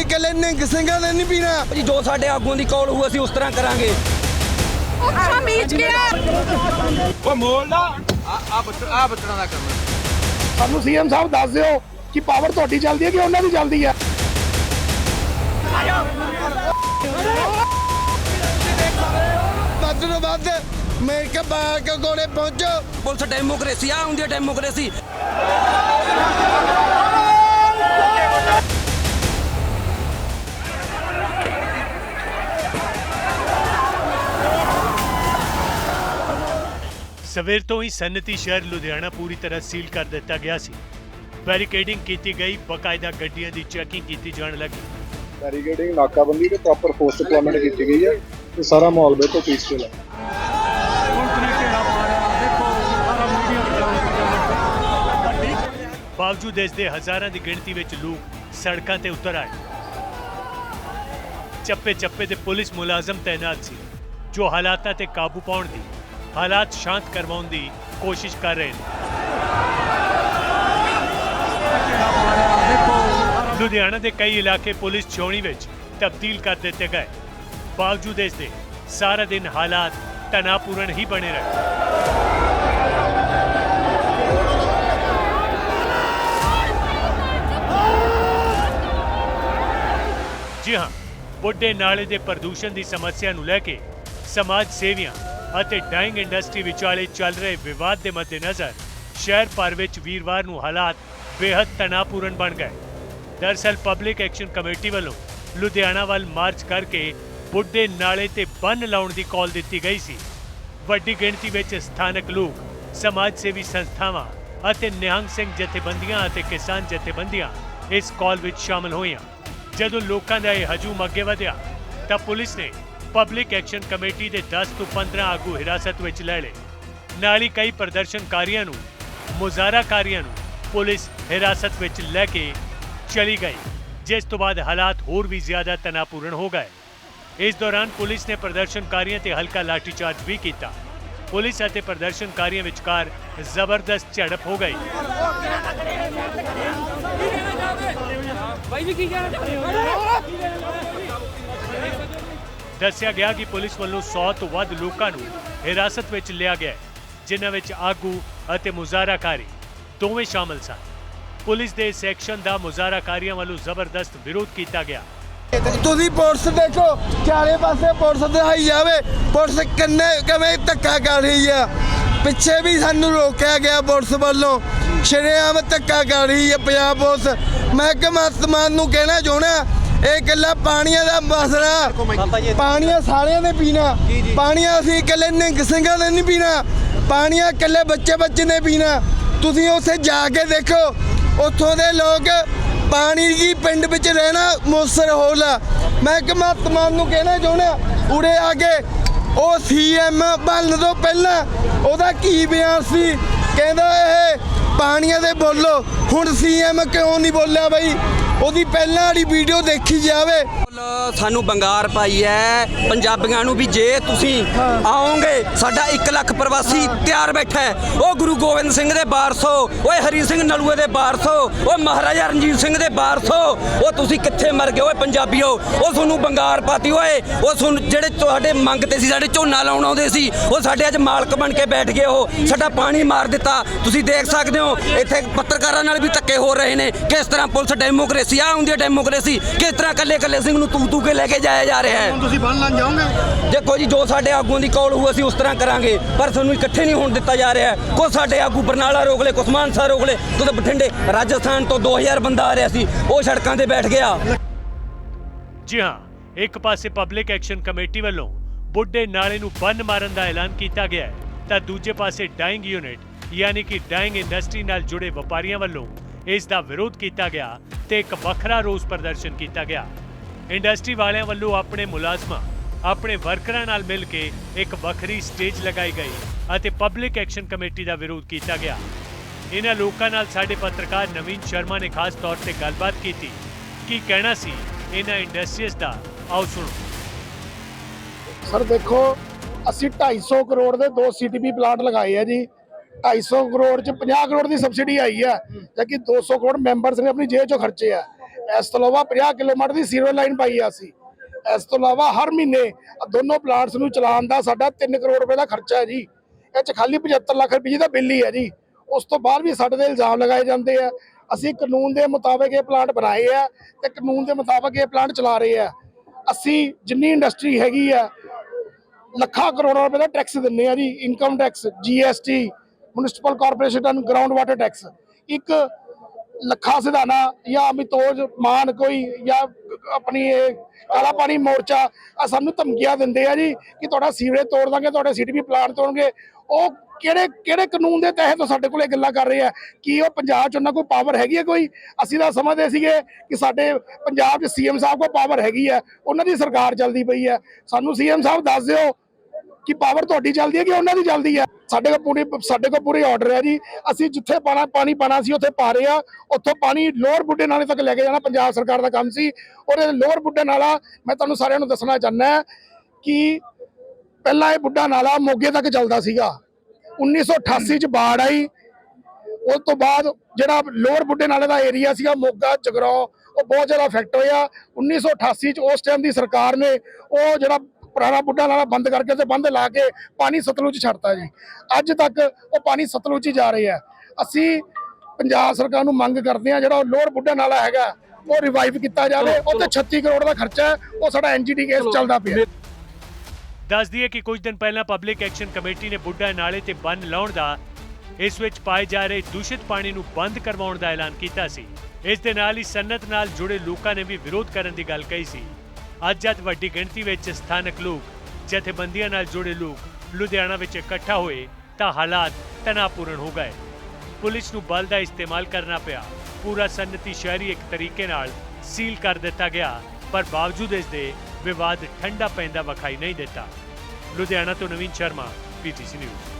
ਇਕੱਲੇ ਨਿੰਗ ਸਿੰਘਾਂ ਨੇ ਨਹੀਂ ਪੀਣਾ। ਜੀ ਜੋ ਸਾਡੇ ਆਗੂਆਂ ਦੀ ਕੌਲ ਹੋਊ ਅਸੀਂ ਉਸ ਤਰ੍ਹਾਂ ਕਰਾਂਗੇ। ਅੱਛਾ ਮੀਚ ਗਿਆ ਉਹ ਮੋਲ ਦਾ। ਆ ਆ ਬੱਚਾ ਆ ਬੱਚਣਾ ਦਾ ਕੰਮ। ਸਾਨੂੰ ਸੀਐਮ ਸਾਹਿਬ ਦੱਸ ਦਿਓ ਕਿ ਪਾਵਰ ਤੁਹਾਡੀ ਚੱਲਦੀ ਹੈ ਕਿ ਉਹਨਾਂ ਦੀ ਚੱਲਦੀ ਹੈ? ਵੱਧ ਤੋਂ ਵੱਧ ਅਮਰੀਕਾ ਬਾਗ ਕੋਲੇ ਪਹੁੰਚੋ। ਪੁਲਿਸ ਡੈਮੋਕ੍ਰੇਸੀ ਆ ਹੁੰਦੀ ਹੈ ਡੈਮੋਕ੍ਰੇਸੀ। ਸਵੇਰ ਤੋਂ ਹੀ ਸਨਅਤੀ ਸ਼ਹਿਰ ਲੁਧਿਆਣਾ ਪੂਰੀ ਤਰ੍ਹਾਂ ਸੀਲ ਕਰ ਦਿੱਤਾ ਗਿਆ ਸੀ। ਬੈਰੀਕੇਡਿੰਗ ਕੀਤੀ ਗਈ ਬਕਾਇਦਾ ਗੱਡੀਆਂ ਦੀ ਚੈਕਿੰਗ ਕੀਤੀ ਜਾਣ ਲੱਗੀ। ਬੈਰੀਕੇਡਿੰਗ ਨਾਕਾਬੰਦੀ ਤੇ ਪ੍ਰੋਪਰ ਫੋਰਸ ਡਿਪਲੋਇਮੈਂਟ ਕੀਤੀ ਗਈ ਹੈ ਤੇ ਸਾਰਾ ਮਾਹੌਲ ਬਿਲਕੁਲ ਪੀਸਫੁਲ ਹੈ। ਬਾਵਜੂਦ ਇਸ ਦੇ ਹਜ਼ਾਰਾਂ ਦੀ ਗਿਣਤੀ ਵਿੱਚ ਲੋਕ ਸੜਕਾਂ ਤੇ ਉਤਰ ਆਏ। ਚੱਪੇ ਚੱਪੇ ਤੇ ਪੁਲਿਸ ਮੁਲਾਜ਼ਮ ਤਾਇਨਾਤ ਸੀ ਜੋ ਹਾਲਾਤਾਂ ਤੇ ਕਾਬੂ ਪਾਉਣ ਦੀ ਹਾਲਾਤ ਸ਼ਾਂਤ ਕਰਵਾਉਣ ਦੀ ਕੋਸ਼ਿਸ਼ ਕਰ ਰਹੇ ਨੇ। ਲੁਧਿਆਣਾ ਦੇ ਕਈ ਇਲਾਕੇ ਪੁਲਿਸ ਚੌਣੀ ਵਿੱਚ ਤਬਦੀਲ ਕਰ ਦਿੱਤੇ ਗਏ। ਬਾਵਜੂਦ ਇਸ ਦੇ ਸਾਰਾ ਦਿਨ ਹਾਲਾਤ ਤਣਾਅਪੂਰਨ ਹੀ ਬਣੇ ਰਹੇ। ਜੀ ਹਾਂ, ਬੁੱਢੇ ਨਾਲੇ ਦੇ ਪ੍ਰਦੂਸ਼ਣ ਦੀ ਸਮੱਸਿਆ ਨੂੰ ਲੈ ਕੇ ਸਮਾਜ ਸੇਵੀਆਂ ਅਤੇ ਡਾਈਂਗ ਇੰਡਸਟਰੀ ਵਿਚਾਲੇ ਚੱਲ ਰਹੇ ਵਿਵਾਦ ਦੇ ਮੱਦੇਨਜ਼ਰ ਸ਼ਹਿਰ ਭਰ ਵਿੱਚ ਵੀਰਵਾਰ ਨੂੰ ਹਾਲਾਤ ਬੇहद ਤਣਾਅਪੂਰਨ ਬਣ ਗਏ। ਦਰਸਲ ਪਬਲਿਕ ਐਕਸ਼ਨ ਕਮੇਟੀ ਵੱਲੋਂ ਲੁਧਿਆਣਾ ਵੱਲ ਮਾਰਚ ਕਰਕੇ ਬੁੱਢੇ ਨਾਲੇ ਤੇ ਬੰਨ ਲਾਉਣ ਦੀ ਕਾਲ ਦਿੱਤੀ ਗਈ ਸੀ। ਵੱਡੀ ਗਿਣਤੀ ਵਿੱਚ ਸਥਾਨਕ ਲੋਕ, ਸਮਾਜ ਸੇਵੀ ਸੰਸਥਾਵਾਂ ਅਤੇ ਨਿਹੰਗ ਸਿੰਘ ਜਥੇਬੰਦੀਆਂ ਅਤੇ ਕਿਸਾਨ ਜਥੇਬੰਦੀਆਂ ਇਸ ਕਾਲ ਵਿੱਚ ਸ਼ਾਮਲ ਹੋਈਆਂ। ਜਦੋਂ ਲੋਕਾਂ ਦਾ ਇਹ ਹਜੂਮ ਅੱਗੇ ਵਧਿਆ ਤਾਂ ਪੁਲਿਸ ਨੇ ਪਬਲਿਕ ਐਕਸ਼ਨ ਕਮੇਟੀ ਦੇ 10 ਤੋਂ 15 ਆਗੂ ਹਿਰਾਸਤ ਵਿੱਚ ਲੈ ਲਏ। ਨਾਲ ਹੀ ਕਈ ਪ੍ਰਦਰਸ਼ਨਕਾਰੀਆਂ ਨੂੰ, ਮੁਜ਼ਾਹਰਾਕਾਰੀਆਂ ਨੂੰ ਪੁਲਿਸ ਹਿਰਾਸਤ ਵਿੱਚ ਲੈ ਕੇ ਚਲੀ ਗਈ, ਜਿਸ ਤੋਂ ਬਾਅਦ ਹਾਲਾਤ ਹੋਰ ਵੀ ਜ਼ਿਆਦਾ ਤਣਾਅਪੂਰਨ ਹੋ ਗਏ। ਇਸ ਦੌਰਾਨ ਪੁਲਿਸ ਨੇ ਪ੍ਰਦਰਸ਼ਨਕਾਰੀਆਂ ਤੇ ਹਲਕਾ ਲਾਠੀਚਾਰਜ ਵੀ ਕੀਤਾ। ਪੁਲਿਸ ਅਤੇ ਪ੍ਰਦਰਸ਼ਨਕਾਰੀਆਂ ਵਿਚਕਾਰ ਜ਼ਬਰਦਸਤ ਝੜਪ ਹੋ ਗਈ। ਦੱਸਿਆ ਗਿਆ ਕਿ ਪੁਲਿਸ ਵੱਲੋਂ 100 ਤੋਂ ਵੱਧ ਲੋਕਾਂ ਨੂੰ ਹਿਰਾਸਤ ਵਿੱਚ ਲਿਆ ਗਿਆ ਹੈ, ਜਿਨ੍ਹਾਂ ਵਿੱਚ ਆਗੂ ਅਤੇ ਮੁਜ਼ਾਹਰਾਕਾਰੀ ਦੋਵੇਂ ਸ਼ਾਮਲ ਸਨ। ਪੁਲਿਸ ਦੇ ਸੈਕਸ਼ਨ ਦਾ ਮੁਜ਼ਾਹਰਾਕਾਰੀਆਂ ਵੱਲੋਂ ਜ਼ਬਰਦਸਤ ਵਿਰੋਧ ਕੀਤਾ ਗਿਆ। ਤੁਸੀਂ ਪੁਲਿਸ ਦੇਖੋ ਚਾਰੇ ਪਾਸੇ ਪੁਲਿਸ ਦਿਖਾਈ ਜਾਵੇ ਪੁਲਿਸ ਕਿੰਨੇ ਕਿਵੇਂ ਧੱਕਾ ਕਰ ਰਹੀ ਆ। ਪਿੱਛੇ ਵੀ ਸਾਨੂੰ ਰੋਕਿਆ ਗਿਆ ਪੁਲਿਸ ਵੱਲੋਂ ਸ਼ਰੇਆਮ ਧੱਕਾ ਕਰ ਰਹੀ ਹੈ ਪੰਜਾਬ ਪੁਲਿਸ। ਮੈਂ ਕਮਾਤਮਾਨ ਨੂੰ ਕਹਿਣਾ ਚਾਹਣਾ ਇਹ ਇਕੱਲਾ ਪਾਣੀਆਂ ਦਾ ਮਸਲਾ। ਪਾਣੀਆਂ ਸਾਰਿਆਂ ਨੇ ਪੀਣਾ। ਪਾਣੀਆਂ ਅਸੀਂ ਇਕੱਲੇ ਨਿੰਗ ਸਿੰਘਾਂ ਨੇ ਨਹੀਂ ਪੀਣਾ। ਪਾਣੀਆਂ ਇਕੱਲੇ ਬੱਚੇ ਬੱਚੇ ਨੇ ਪੀਣਾ। ਤੁਸੀਂ ਉੱਥੇ ਜਾ ਕੇ ਦੇਖੋ ਉੱਥੋਂ ਦੇ ਲੋਕ ਪਾਣੀ ਦੀ ਪਿੰਡ ਵਿੱਚ ਰਹਿਣਾ ਮੋਸਰ ਹੋਲ। ਮੈਂ ਕਮਾਤਮਾਨ ਨੂੰ ਕਹਿਣਾ ਚਾਹੁੰਦਾ ਉਰੇ ਆ ਕੇ ਉਹ ਸੀਐਮ ਬਣਨ ਤੋਂ ਪਹਿਲਾਂ ਉਹਦਾ ਕੀ ਬਿਆਨ ਸੀ? ਕਹਿੰਦਾ ਇਹ ਪਾਣੀਆਂ ਦੇ ਬੋਲੋ। ਹੁਣ ਸੀਐਮ ਕਿਉਂ ਨਹੀਂ ਬੋਲਿਆ ਬਈ? ਉਹਦੀ ਪਹਿਲਾਂ ਵਾਲੀ ਵੀਡੀਓ ਦੇਖੀ ਜਾਵੇ। ਸਾਨੂੰ ਬੰਗਾਰ ਪਾਈ ਹੈ। ਪੰਜਾਬੀਆਂ ਨੂੰ ਵੀ ਜੇ ਤੁਸੀਂ ਆਓਗੇ ਸਾਡਾ 1 ਲੱਖ ਪ੍ਰਵਾਸੀ ਤਿਆਰ ਬੈਠਾ ਹੈ। ਉਹ ਗੁਰੂ ਗੋਬਿੰਦ ਸਿੰਘ ਦੇ ਵਾਰਸੋ ਓਏ ਹਰੀ ਸਿੰਘ ਨਲੂਏ ਦੇ ਵਾਰਸੋ ਓਏ ਮਹਾਰਾਜਾ ਰਣਜੀਤ ਸਿੰਘ ਦੇ ਵਾਰਸੋ ਉਹ ਤੁਸੀਂ ਕਿੱਥੇ ਮਰ ਗਏ ਓਏ ਪੰਜਾਬੀਓ ਉਹ ਤੁਹਾਨੂੰ ਬੰਗਾਰ ਪਾਤੀ ਓਏ। ਉਹ ਤੁਹਾਨੂੰ ਜਿਹੜੇ ਤੁਹਾਡੇ ਮੰਗਤੇ ਸੀ ਸਾਡੇ ਝੋਨਾ ਲਾਉਣ ਆਉਂਦੇ ਸੀ ਉਹ ਸਾਡੇ ਅੱਜ ਮਾਲਕ ਬਣ ਕੇ ਬੈਠ ਗਏ ਉਹ। ਸਾਡਾ ਪਾਣੀ ਮਾਰ ਦਿੱਤਾ। ਤੁਸੀਂ ਦੇਖ ਸਕਦੇ ਹੋ ਇੱਥੇ ਪੱਤਰਕਾਰਾਂ ਨਾਲ ਵੀ ਧੱਕੇ ਹੋ ਰਹੇ ਨੇ। ਕਿਸ ਤਰ੍ਹਾਂ ਪੁਲਿਸ ਡੈਮੋਕ੍ਰੇਸੀ ਆ ਹੁੰਦੀ ਹੈ ਡੈਮੋਕ੍ਰੇਸੀ ਕਿਸ ਤਰ੍ਹਾਂ ਕੱਲੇ ਕੱਲੇ ਸਿੰਘ ਨੂੰ ਤੂ ਤੂ ਕੇ ਲੈ ਕੇ ਜਾਇਆ ਜਾ ਰਿਹਾ ਹੈ। ਤੁਸੀਂ ਬੰਨ ਲਾਂ ਜਾਓਗੇ? ਦੇਖੋ ਜੀ ਜੋ ਸਾਡੇ ਆਗੂਆਂ ਦੀ ਕੌਲ ਹੋਊ ਅਸੀਂ ਉਸ ਤਰ੍ਹਾਂ ਕਰਾਂਗੇ। ਪਰ ਤੁਹਾਨੂੰ ਇਕੱਠੇ ਨਹੀਂ ਹੋਣ ਦਿੱਤਾ ਜਾ ਰਿਹਾ ਕੋ ਸਾਡੇ ਆਗੂ ਬਰਨਾਲਾ ਰੋਕ ਲੈ ਕੁਸਮਾਨ ਸਾਹਿਬ ਰੋਕ ਲੈ ਤੇ ਬਠਿੰਡੇ ਰਾਜਸਥਾਨ ਤੋਂ 2000 ਬੰਦਾ ਆ ਰਿਹਾ ਸੀ ਉਹ ਸੜਕਾਂ ਤੇ ਬੈਠ ਗਿਆ। ਜੀ ਹਾਂ ਇੱਕ ਪਾਸੇ ਪਬਲਿਕ ਐਕਸ਼ਨ ਕਮੇਟੀ ਵੱਲੋਂ ਬੁੱਢੇ ਨਾਲੇ ਨੂੰ ਬੰਨ ਮਾਰਨ ਦਾ ਐਲਾਨ ਕੀਤਾ ਗਿਆ ਹੈ ਤਾਂ ਦੂਜੇ ਪਾਸੇ ਡਾਈਂਗ ਯੂਨਿਟ ਯਾਨੀ ਕਿ ਡਾਈਂਗ ਇੰਡਸਟਰੀ ਨਾਲ ਜੁੜੇ ਵਪਾਰੀਆਂ ਵੱਲੋਂ ਇਸ ਦਾ ਵਿਰੋਧ ਕੀਤਾ ਗਿਆ ਤੇ ਇੱਕ ਵੱਖਰਾ ਰੋਸ ਪ੍ਰਦਰਸ਼ਨ ਕੀਤਾ ਗਿਆ। ਇੰਡਸਟਰੀ ਵਾਲਿਆਂ ਵੱਲੋਂ ਆਪਣੇ ਮੁਲਾਜ਼ਮਾਂ, ਆਪਣੇ ਵਰਕਰਾਂ ਨਾਲ ਮਿਲ ਕੇ ਇੱਕ ਵੱਖਰੀ ਸਟੇਜ ਲਗਾਈ ਗਈ ਅਤੇ ਪਬਲਿਕ ਐਕਸ਼ਨ ਕਮੇਟੀ ਦਾ ਵਿਰੋਧ ਕੀਤਾ ਗਿਆ। ਇਹਨਾਂ ਲੋਕਾਂ ਨਾਲ ਸਾਡੇ ਪੱਤਰਕਾਰ ਨਵੀਨ ਸ਼ਰਮਾ ਨੇ ਖਾਸ ਤੌਰ ਤੇ ਗੱਲਬਾਤ ਕੀਤੀ। ਕੀ ਕਹਿਣਾ ਸੀ ਇਹਨਾਂ ਇੰਡਸਟਰੀਜ਼ ਦਾ? ਆਓ ਸੁਣੋ। ਸਰ, ਦੇਖੋ, ਅਸੀਂ 250 ਕਰੋੜ ਦੇ ਦੋ ਸੀਟੀਪੀ ਪਲਾਂਟ ਲਗਾਏ ਆ ਜੀ। 250 ਕਰੋੜ ਚ 50 ਕਰੋੜ ਦੀ ਸਬਸਿਡੀ ਆਈ ਹੈ ਜਦਕਿ 200 ਕਰੋੜ ਮੈਂਬਰਸ ਨੇ ਆਪਣੀ ਜੇਬ ਚੋਂ ਖਰਚੇ ਆ। ਇਸ ਤੋਂ ਇਲਾਵਾ 50 ਕਿਲੋਮੀਟਰ ਦੀ ਸੀਵਰ ਲਾਈਨ ਪਾਈ ਆ ਅਸੀਂ। ਇਸ ਤੋਂ ਇਲਾਵਾ ਹਰ ਮਹੀਨੇ ਦੋਨੋਂ ਪਲਾਂਟਸ ਨੂੰ ਚਲਾਉਣ ਦਾ ਸਾਡਾ 3 ਕਰੋੜ ਰੁਪਏ ਦਾ ਖਰਚਾ ਹੈ ਜੀ। ਇਹ ਚ ਖਾਲੀ 75 ਲੱਖ ਰੁਪਏ ਦਾ ਬਿੱਲ ਹੀ ਹੈ ਜੀ। ਉਸ ਤੋਂ ਬਾਅਦ ਵੀ ਸਾਡੇ ਤੇ ਇਲਜ਼ਾਮ ਲਗਾਏ ਜਾਂਦੇ ਆ। ਅਸੀਂ ਕਾਨੂੰਨ ਦੇ ਮੁਤਾਬਕ ਇਹ ਪਲਾਂਟ ਬਣਾਏ ਆ ਤੇ ਕਾਨੂੰਨ ਦੇ ਮੁਤਾਬਕ ਇਹ ਪਲਾਂਟ ਚਲਾ ਰਹੇ ਆ। ਅਸੀਂ ਜਿੰਨੀ ਇੰਡਸਟਰੀ ਹੈਗੀ ਆ, ਲੱਖਾਂ ਕਰੋੜਾਂ ਰੁਪਏ ਦਾ ਟੈਕਸ ਦਿੰਨੇ ਆ ਜੀ। Income tax GST municipal corporation ground water tax ਇੱਕ ਲੱਖਾ ਸਿਧਾਨਾ ਜਾਂ ਅਮਿਤੋਜ ਮਾਨ ਕੋਈ ਜਾਂ ਆਪਣੀ ਇਹ ਕਾਲਾ ਪਾਣੀ ਮੋਰਚਾ ਆ ਸਾਨੂੰ ਧਮਕੀਆਂ ਦਿੰਦੇ ਆ ਜੀ ਕਿ ਤੁਹਾਡਾ ਸੀਵਰੇਜ ਤੋੜ ਦਾਂਗੇ, ਤੁਹਾਡੇ ਸੀਟੀਪੀ ਪਲਾਂਟ ਤੋੜਨਗੇ। ਉਹ ਕਿਹੜੇ ਕਿਹੜੇ ਕਾਨੂੰਨ ਦੇ ਤਹਿਤ ਉਹ ਸਾਡੇ ਕੋਲ ਇਹ ਗੱਲਾਂ ਕਰ ਰਹੇ ਆ? ਕੀ ਉਹ ਪੰਜਾਬ 'ਚ ਉਹਨਾਂ ਕੋਲ ਪਾਵਰ ਹੈਗੀ ਹੈ ਕੋਈ? ਅਸੀਂ ਤਾਂ ਸਮਝਦੇ ਸੀਗੇ ਕਿ ਸਾਡੇ ਪੰਜਾਬ 'ਚ ਸੀਐਮ ਸਾਹਿਬ ਕੋਲ ਪਾਵਰ ਹੈਗੀ ਹੈ ਉਹਨਾਂ ਦੀ ਸਰਕਾਰ ਚੱਲਦੀ ਪਈ ਹੈ ਸਾਨੂੰ ਸੀਐਮ ਸਾਹਿਬ ਦੱਸ ਦਿਓ ਕਿ ਪਾਵਰ ਤੁਹਾਡੀ ਚੱਲਦੀ ਹੈ ਕਿ ਉਹਨਾਂ ਦੀ ਚੱਲਦੀ ਹੈ? ਸਾਡੇ ਕੋਲ ਪੂਰੀ, ਸਾਡੇ ਕੋਲ ਪੂਰੀ ਆਰਡਰ ਹੈ ਜੀ। ਅਸੀਂ ਜਿੱਥੇ ਪਾਣਾ, ਪਾਣੀ ਪਾਣਾ ਸੀ, ਉੱਥੇ ਪਾ ਰਹੇ ਆ। ਉੱਥੋਂ ਪਾਣੀ ਲੋਅਰ ਬੁੱਢੇ ਨਾਲੇ ਤੱਕ ਲੈ ਕੇ ਜਾਣਾ, ਪੰਜਾਬ ਸਰਕਾਰ ਦਾ ਕੰਮ ਸੀ। ਔਰ ਇਹ ਲੋਅਰ ਬੁੱਢੇ ਨਾਲਾ, ਮੈਂ ਤੁਹਾਨੂੰ ਸਾਰਿਆਂ ਨੂੰ ਦੱਸਣਾ ਚਾਹੁੰਦਾ ਕਿ ਪਹਿਲਾਂ ਇਹ ਬੁੱਢਾ ਨਾਲਾ ਮੋਗੇ ਤੱਕ ਚੱਲਦਾ ਸੀਗਾ। 1988 ਚ ਬਾੜ ਆਈ। ਉਸ ਤੋਂ ਬਾਅਦ ਜਿਹੜਾ ਲੋਅਰ ਬੁੱਢੇ ਨਾਲੇ ਦਾ ਏਰੀਆ ਸੀਗਾ, ਮੋਗਾ ਜਗਰਾਉ ਉਹ ਬਹੁਤ ਜ਼ਿਆਦਾ ਇਫੈਕਟ ਹੋਇਆ। 1988 ਚ ਉਸ ਟਾਈਮ ਦੀ ਸਰਕਾਰ ਨੇ ਉਹ ਜਿਹੜਾ ਪੁਰਾਣਾ ਬੁੱਢਾ ਨਾਲਾ ਬੰਦ ਕਰਕੇ ਤੇ ਬੰਦ ਲਾ ਕੇ ਪਾਣੀ ਸਤਲੁਜ ਛੱਡਤਾ ਜੀ। ਅੱਜ ਤੱਕ ਉਹ ਪਾਣੀ ਸਤਲੁਜ ਹੀ ਜਾ ਰਿਹਾ ਅਸੀਂ ਪੰਜਾਬ ਸਰਕਾਰ ਨੂੰ ਮੰਗ ਕਰਦੇ ਆ ਜਿਹੜਾ ਉਹ ਲੋਅਰ ਬੁੱਢਾ ਨਾਲਾ ਹੈਗਾ ਉਹ ਰਿਵਾਈਵ ਕੀਤਾ ਜਾਵੇ। ਉਹ ਤੇ 36 ਕਰੋੜ ਦਾ ਖਰਚਾ ਹੈ ਉਹ ਸਾਡਾ ਐਨਜੀਟੀ ਕੇਸ ਚੱਲਦਾ ਪਿਆ। ਦੱਸ ਦਈਏ ਕਿ ਕੁਝ ਦਿਨ ਪਹਿਲਾਂ ਪਬਲਿਕ ਐਕਸ਼ਨ ਕਮੇਟੀ ਨੇ ਬੁੱਢਾ ਨਾਲੇ ਤੇ ਬੰਨ ਲਾਉਣ ਦਾ ਇਸ ਵਿੱਚ ਪਾਏ ਜਾ ਰਹੇ ਦੂਸ਼ਿਤ ਪਾਣੀ ਨੂੰ ਬੰਦ ਕਰਵਾਉਣ ਦਾ ਐਲਾਨ ਕੀਤਾ ਸੀ। ਇਸ ਦੇ ਨਾਲ ਹੀ ਸਨਅਤ ਨਾਲ ਜੁੜੇ ਲੋਕਾਂ ਨੇ ਵੀ ਵਿਰੋਧ ਕਰਨ ਦੀ ਗੱਲ ਕਹੀ ਸੀ। ਅੱਜ ਜਦ ਵੱਡੀ ਗਿਣਤੀ ਵਿੱਚ ਸਥਾਨਕ ਲੋਕ, ਜਥੇਬੰਦੀਆਂ ਨਾਲ ਜੁੜੇ ਲੋਕ ਲੁਧਿਆਣਾ ਵਿੱਚ ਇਕੱਠਾ ਹੋਏ ਤਾਂ ਹਾਲਾਤ ਤਣਾਅਪੂਰਨ ਹੋ ਗਏ। ਪੁਲਿਸ ਨੂੰ ਬਲ ਦਾ ਇਸਤੇਮਾਲ ਕਰਨਾ ਪਿਆ। ਪੂਰਾ ਸਨਅਤੀ ਸ਼ਹਿਰੀ ਇੱਕ ਤਰੀਕੇ ਨਾਲ ਸੀਲ ਕਰ ਦਿੱਤਾ ਗਿਆ, ਪਰ ਬਾਵਜੂਦ ਇਸ ਦੇ ਵਿਵਾਦ ਠੰਡਾ ਪੈਂਦਾ ਵਿਖਾਈ ਨਹੀਂ ਦਿੱਤਾ। ਲੁਧਿਆਣਾ ਤੋਂ ਨਵੀਨ ਸ਼ਰਮਾ ਪੀਟੀਸੀ ਨਿਊਜ਼।